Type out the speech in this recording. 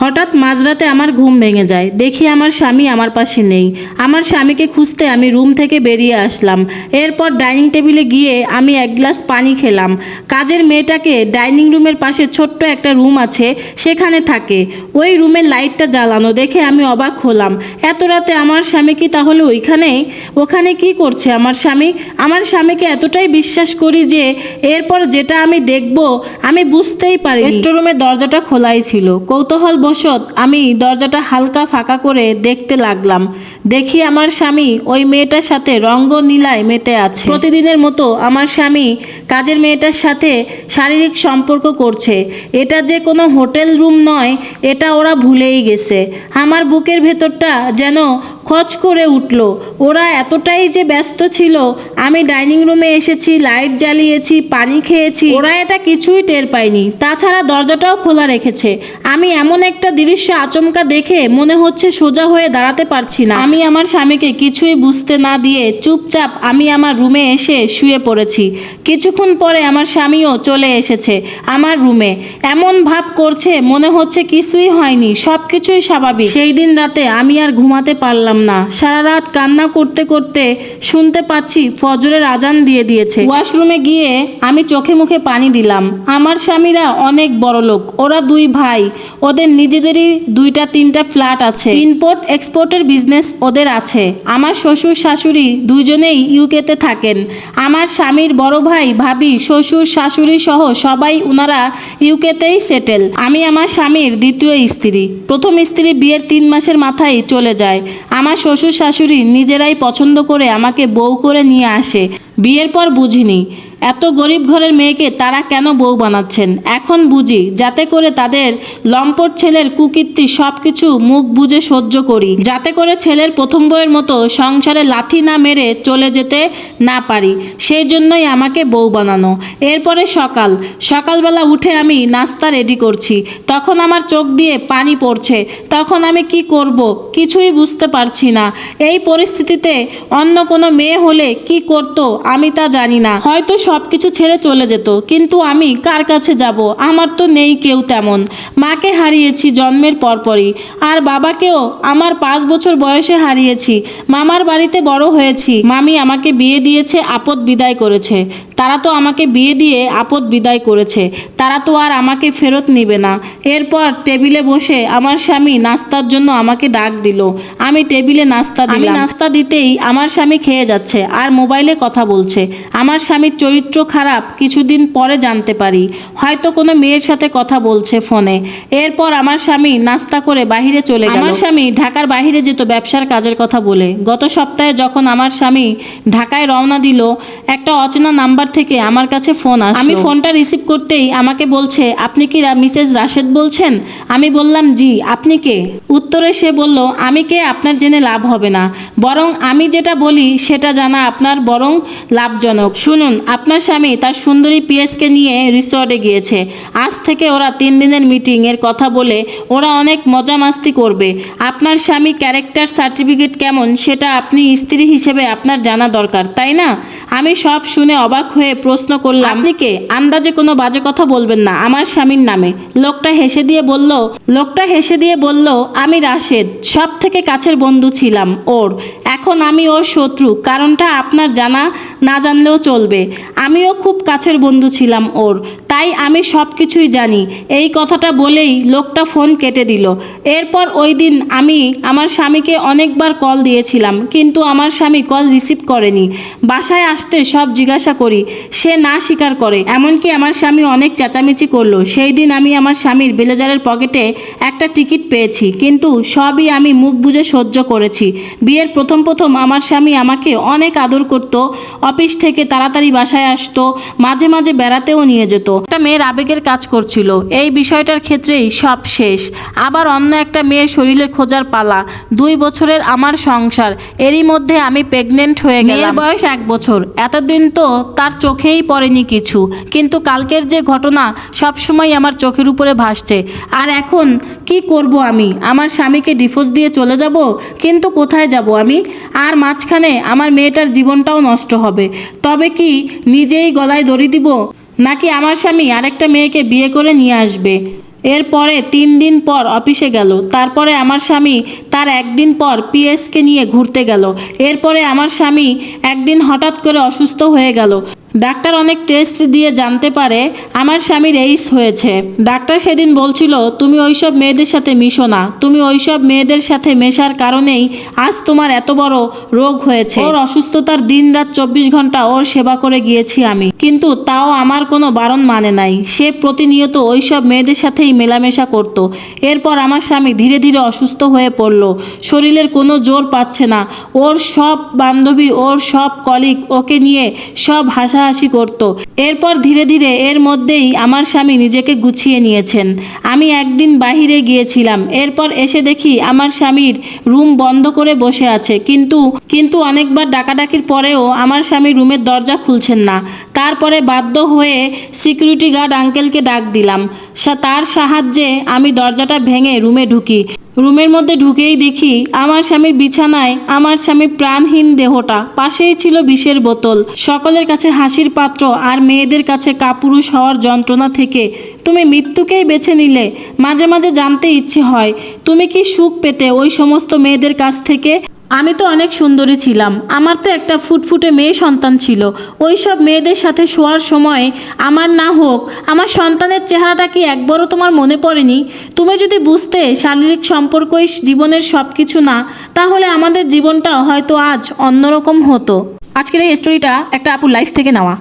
হঠাৎ মাঝরাতে আমার ঘুম ভেঙে যায়। দেখি আমার স্বামী আমার পাশে নেই। আমার স্বামীকে খুঁজতে আমি রুম থেকে বেরিয়ে আসলাম। এরপর ডাইনিং টেবিলে গিয়ে আমি এক গ্লাস পানি খেলাম। কাজের মেয়েটাকে ডাইনিং রুমের পাশে ছোট্ট একটা রুম আছে, সেখানে থাকে। ওই রুমের লাইটটা জ্বালানো দেখে আমি অবাক হলাম। এত রাতে আমার স্বামী কি তাহলে ওইখানেই ওখানে কি করছে আমার স্বামী? আমার স্বামীকে এতটাই বিশ্বাস করি যে এরপর যেটা আমি দেখব, আমি বুঝতেই পারি স্টোরুমের দরজাটা খোলাই ছিল। কৌতূহল বশত আমি দরজাটা হালকা ফাঁকা করে দেখতে লাগলাম। দেখি আমার স্বামী ওই মেয়েটার সাথে রঙ্গ নীলায় মেতে আছে। প্রতিদিনের মতো আমার স্বামী কাজের মেয়েটার সাথে শারীরিক সম্পর্ক করছে। এটা যে কোনো হোটেল রুম নয়, এটা ওরা ভুলেই গেছে। আমার বুকের ভেতরটা যেন খচ করে উঠল। ওরা এতটাই যে ব্যস্ত ছিল, আমি ডাইনিং রুমে এসেছি, লাইট জ্বালিয়েছি, পানি খেয়েছি, ওরা এটা কিছুই টের পায়নি। তাছাড়া দরজাটাও খোলা রেখেছে। আমি এমন একটা দৃশ্য আচমকা দেখে মনে হচ্ছে সোজা হয়ে দাঁড়াতে পারছি না। আমি আমার স্বামীকে কিছুই বুঝতে না দিয়ে চুপচাপ আমি আমার রুমে এসে শুয়ে পড়েছি। কিছুক্ষণ পরে আমার স্বামীও চলে এসেছে আমার রুমে। এমন ভাব করছে, মনে হচ্ছে কিছুই হয়নি সব কিছুই স্বাভাবিক। সেই দিন রাতে আমি আর ঘুমাতে পারলাম না। সারা রাত কান্না করতে করতে শুনতে পাচ্ছি ফজরের আজান দিয়ে দিয়েছে। ওয়াশরুমে গিয়ে আমি চোখে মুখে পানি দিলাম। আমার স্বামীরা অনেক বড় লোক। ওরা দুই ভাই। ওদের নিজেদেরই দুইটা, তিনটা ফ্ল্যাট আছে। ইম্পোর্ট, এক্সপোর্টের বিজনেস ওদের আছে। আমার শ্বশুর, শাশুড়ি দুইজনেই ইউকেতে থাকেন। আমার স্বামীর বড় ভাই, ভাবি, শ্বশুর, শাশুড়ি সহ সবাই ওনারা ইউকেতেই সেটেল। আমি আমার স্বামীর দ্বিতীয় স্ত্রী। প্রথম স্ত্রী বিয়ের তিন মাসের মাথায় চলে যায়। আমার শ্বশুর শাশুড়ি নিজেরাই পছন্দ করে আমাকে বউ করে নিয়ে আসে। বিয়ের পর বুঝিনি। এত গরিব ঘরের মেয়েকে তারা কেন বউ বানাচ্ছেন? এখন বুঝি, যাতে করে তাদের লম্পট ছেলের কুকীর্তি সব কিছু মুখ বুঝে সহ্য করি। যাতে করে ছেলের প্রথম বইয়ের মতো সংসারে লাথি না মেরে চলে যেতে না পারি, সেই জন্যই আমাকে বউ বানানো। এরপরে সকাল, সকালবেলা উঠে আমি নাস্তা রেডি করছি। তখন আমার চোখ দিয়ে পানি পড়ছে। তখন আমি কি করব কিছুই বুঝতে পারছি না। এই পরিস্থিতিতে অন্য কোনো মেয়ে হলে কি করতো আমি তা জানি না। হয়তো সব কিছু ছেড়ে চলে যেত। কিন্তু আমি কার কাছে যাব? আমার তো নেই কেউ তেমন। মাকে হারিয়েছি জন্মের পরপরই। আর বাবাকেও আমার পাঁচ বছর বয়সে হারিয়েছি। মামার বাড়িতে বড় হয়েছি। মামি আমাকে বিয়ে দিয়েছে, আপদ বিদায় করেছে। তারা তো আমাকে বিয়ে দিয়ে আপদ বিদায় করেছে। তারা তো আর আমাকে ফেরত নিবে না। এরপর টেবিলে বসে আমার স্বামী নাস্তার জন্য আমাকে ডাক দিল। আমি টেবিলে নাস্তা দিলাম। নাস্তা দিতেই আমার স্বামী খেয়ে যাচ্ছে আর মোবাইলে কথা বলছে। আমার স্বামীর চরিত্র খারাপ কিছুদিন পরে জানতে পারি। হয়তো কোনো মেয়ের সাথে কথা বলছে ফোনে। এরপর আমার স্বামী নাস্তা করে বাইরে চলে গেল। আমার স্বামী ঢাকার বাইরে যেত ব্যবসার কাজের কথা বলে। গত সপ্তাহে যখন আমার স্বামী ঢাকায় রওনা দিল একটা অচেনা নাম্বার থেকে আমার কাছে ফোন আসলো। আমি ফোনটা রিসিভ করতেই আমাকে বলছে, আপনি কি মিসেস রাশেদ বলছেন? আমি বললাম, জি, আপনি কে? উত্তরে সে বলল, আমি কে? আপনার জেনে লাভ হবে না। বরং আমি যেটা বলি, সেটা জানা আপনার বরং লাভজনক। শুনুন, আপনার স্বামী তার সুন্দরী পিএসকে নিয়ে রিসর্টে গিয়েছে। আজ থেকে ওরা তিন দিনের মিটিং এর কথা বলে ওরা অনেক মজা মাস্তি করবে। আপনার স্বামী ক্যারেক্টার সার্টিফিকেট কেমন, সেটা আপনি স্ত্রী হিসেবে আপনার জানা দরকার, তাই না? আমি সব শুনে অবাক হয়ে প্রশ্ন করলাম আপনি কে? আন্দাজে কোনো বাজে কথা বলবেন না আমার স্বামীর নামে। লোকটা হেসে দিয়ে বলল লোকটা হেসে দিয়ে বলল আমি রাশেদ সব থেকে কাছের বন্ধু ছিলাম ওর। এখন আমি ওর শত্রু কারণটা আপনার জানা না জানলেও চলবে। আমিও খুব কাছের বন্ধু ছিলাম ওর তাই আমি সব কিছুই জানি। এই কথাটা বলেই লোকটা ফোন কেটে দিল। এরপর ওই দিন আমি আমার স্বামীকে অনেকবার কল দিয়েছিলাম কিন্তু আমার স্বামী কল রিসিভ করেনি। বাসায় আসতে সব জিজ্ঞাসা করি সে না স্বীকার করে। এমনকি আমার স্বামী অনেক চেঁচামেচি করল। সেই দিন আমি আমার স্বামীর ব্লেজারের পকেটে একটা টিকিট পেয়েছি। কিন্তু সবই আমি মুখ বুজে সহ্য করেছি। বিয়ের প্রথম প্রথম আমার স্বামী আমাকে অনেক আদর করত অফিস থেকে তাড়াতাড়ি বাসায় আসতো মাঝে মাঝে বেড়াতেও নিয়ে যেত। একটা মেয়ের আবেগের কাজ করছিল। এই বিষয়টার ক্ষেত্রেই সব শেষ। আবার অন্য একটা মেয়ের শরীরের খোঁজার পালা। দুই বছরের আমার সংসার। এরই মধ্যে আমি প্রেগনেন্ট হয়ে গেলাম। বয়স এক বছর। এতদিন তো তার চোখেই পড়েনি কিছু। কিন্তু কালকের যে ঘটনা সব সময় আমার চোখের উপরে ভাসছে। আর এখন কি করব আমি? আমার স্বামীকে ডিভোর্স দিয়ে চলে যাব? কিন্তু কোথায় যাব আমি? আর মাঝখানে আমার মেয়েটার জীবনটাও নষ্ট হবে। তবে কি নিজেই গলায় দড়ি দিব? নাকি আমার স্বামী আরেকটা মেয়েকে বিয়ে করে নিয়ে আসবে? এরপরে তিন দিন পর অফিসে গেল। তারপরে আমার স্বামী তার একদিন পর পিএসকে নিয়ে ঘুরতে গেল। এরপরে আমার স্বামী একদিন হঠাৎ করে অসুস্থ হয়ে গেল। ডাক্তার অনেক টেস্ট দিয়ে জানতে পারে আমার স্বামীর এইস হয়েছে। ডাক্তার সেদিন বলছিল, তুমি ওইসব মেয়েদের সাথে মিশো না। তুমি ওইসব মেয়েদের সাথে মেশার কারণেই আজ তোমার এত বড় রোগ হয়েছে। ওর অসুস্থতার দিন রাত চব্বিশ ঘণ্টা ওর সেবা করে গিয়েছি আমি। কিন্তু তাও আমার কোনো বারণ মানে নাই। সে প্রতিনিয়ত ওইসব মেয়েদের সাথেই মেলামেশা করত। এরপর আমার স্বামী ধীরে ধীরে অসুস্থ হয়ে পড়ল। শরীরের কোনো জোর পাচ্ছে না। ওর সব বান্ধবী, ওর সব কলিগ ওকে নিয়ে সব হাসাহাসি করত। এরপর ধীরে ধীরে এর মধ্যেই আমার স্বামী নিজেকে গুছিয়ে নিয়েছেন। আমি একদিন বাহিরে গিয়েছিলাম। এরপর এসে দেখি আমার স্বামীর রুম বন্ধ করে বসে আছে। কিন্তু কিন্তু অনেকবার ডাকাডাকির পরেও আমার স্বামী রুমের দরজা খুলছেন না। তারপরে বাধ্য হয়ে সিকিউরিটি গার্ড আঙ্কেলকে ডাক দিলাম। তার সাহায্যে আমি দরজাটা ভেঙে রুমে ঢুকি। রুমের মধ্যে ঢুকেই দেখি আমার স্বামীর বিছানায় আমার স্বামীর প্রাণহীন দেহটা। পাশেই ছিল বিষের বোতল। সকলের কাছে হাসির পাত্র আর মেয়েদের কাছে কাপুরুষ হওয়ার যন্ত্রণা থেকে তুমি মৃত্যুকেই বেছে নিলে। মাঝে মাঝে জানতে ইচ্ছে হয়, তুমি কি সুখ পেতে ওই সমস্ত মেয়েদের কাছ থেকে? আমি তো অনেক সুন্দরী ছিলাম। আমার তো একটা ফুটফুটে মেয়ে সন্তান ছিল। ওই সব মেয়েদের সাথে শোয়ার সময় আমার না হোক, আমার সন্তানের চেহারাটা কি একবারও তোমার মনে পড়েনি? তুমি যদি বুঝতে শারীরিক সম্পর্কই জীবনের সব কিছু না, তাহলে আমাদের জীবনটা হয়তো আজ অন্যরকম হতো। আজকের এই স্টোরিটা একটা আপুর লাইফ থেকে নেওয়া।